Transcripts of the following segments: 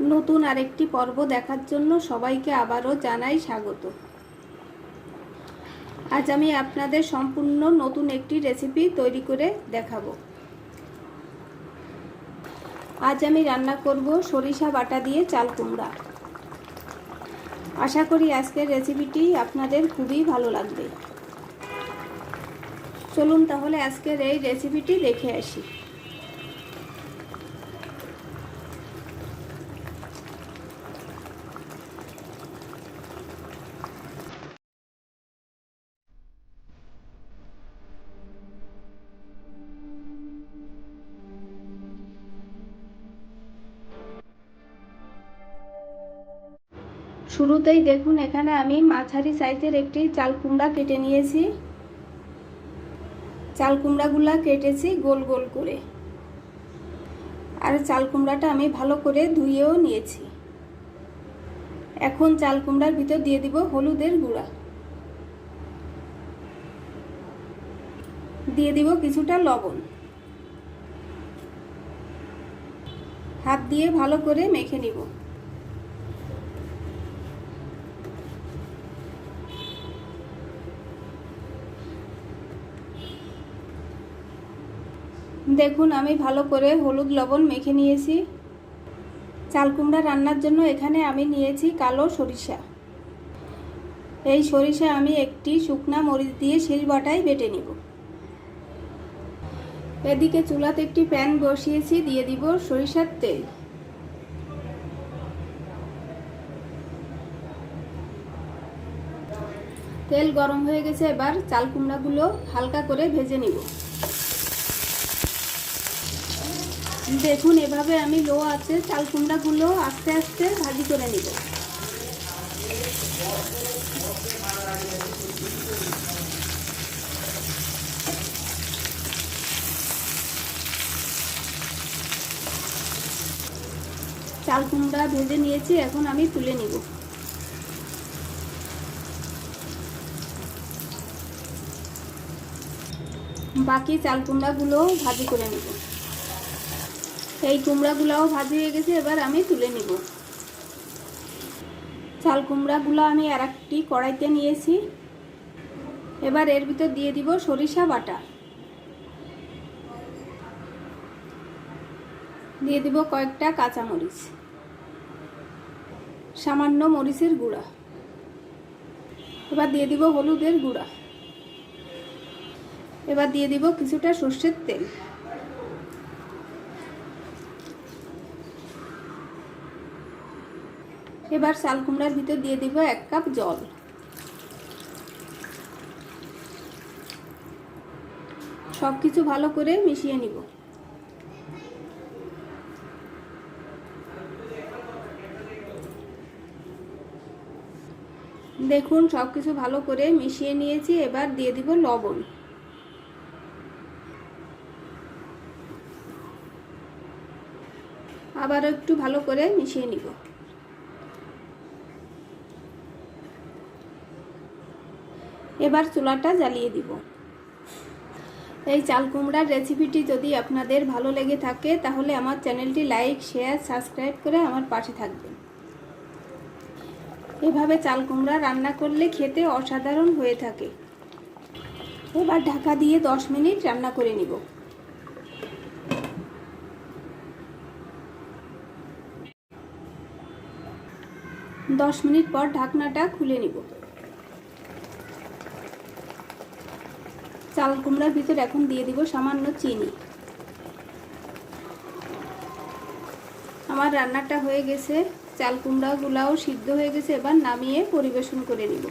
নতুন আরেকটি পর্ব দেখার জন্য সবাইকে আবারও জানাই স্বাগত। আজ আমি আপনাদের সম্পূর্ণ নতুন একটি রেসিপি তৈরি করে দেখাবো। আজ আমি রান্না করব সরিষা বাটা দিয়ে চাল কুমড়া। আশা করি আজকের রেসিপিটি আপনাদের খুবই ভালো লাগবে। চলুন তাহলে আজকের এই রেসিপিটি দেখে আসি। শুরুতেই দেখুন, এখানে আমি মাঝারি সাইজের একটি চাল কুমড়া কেটে নিয়েছি। চাল কুমড়াগুলা কেটেছি গোল গোল করে। আর চাল কুমড়াটা আমি ভালো করে ধুয়েও নিয়েছি। এখন চাল কুমড়ার ভিতর দিয়ে দিব হলুদের গুঁড়া। দিয়ে দিব কিছুটা লবণ। হাত দিয়ে ভালো করে মেখে নিব। দেখুন, আমি ভালো করে হলুদ লবণ মেখে নিয়েছি। চাল কুমড়া রান্নার জন্য এখানে আমি নিয়েছি কালো সরিষা। এই সরিষা আমি একটি শুকনা মরিচ দিয়ে শিলবাটায় বেটে নিব। এদিকে চুলাতে একটি প্যান বসিয়েছি, দিয়ে দিব সরিষার তেল। তেল গরম হয়ে গেছে, এবার চাল কুমড়াগুলো হালকা করে ভেজে নিব। দেখুন, এভাবে আমি লো আছে, চাল কুমড়াগুলো আস্তে আস্তে ভাজি করে নিব। চাল কুমড়া ভেজে নিয়েছি, এখন আমি তুলে নিব। বাকি চাল কুমড়াগুলো ভাজি করে নেব। এই কুমড়াগুলাও ভাজি হয়ে গেছে, এবার আমি তুলে নিব। চাল কুমড়াগুলো আমি আর একটি কড়াইতে নিয়েছি। এবার এর ভিতর দিয়ে দিব সরিষা বাটা। দিয়ে দিব কয়েকটা কাঁচামরিচ। সামান্য মরিচের গুঁড়া। এবার দিয়ে দিব হলুদের গুঁড়া। এবার দিয়ে দিব কিছুটা সর্ষের তেল। এবার চাল কুমড়ার ভিতর দিয়ে দিব এক কাপ জল। সব কিছু ভালো করে মিশিয়ে নিব। দেখুন সব কিছু ভালো করে মিশিয়ে নিয়েছি, এবার দিয়ে দিব লবণ। আবার একটু ভালো করে মিশিয়ে নিব। এবার চুলাটা জ্বালিয়ে দিব। এই চাল কুমড়ার রেসিপিটি যদি আপনাদের ভালো লেগে থাকে, তাহলে আমার চ্যানেলটি লাইক, শেয়ার, সাবস্ক্রাইব করে আমার পাশে থাকবেন। এভাবে চাল কুমড়া রান্না করলে খেতে অসাধারণ হয়ে থাকে। এবার ঢাকা দিয়ে দশ মিনিট রান্না করে নিব। দশ মিনিট পর ঢাকনাটা খুলে নিব। চাল কুমড়ার ভিতরে এখন দিয়ে দিব সামান্য চিনি। আমার রান্নাটা হয়ে গেছে, চাল কুমড়াগুলাও সিদ্ধ হয়ে গেছে, এবার নামিয়ে পরিবেশন করে নিব।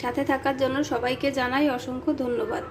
সাথে থাকার জন্য সবাইকে জানাই অসংখ্য ধন্যবাদ।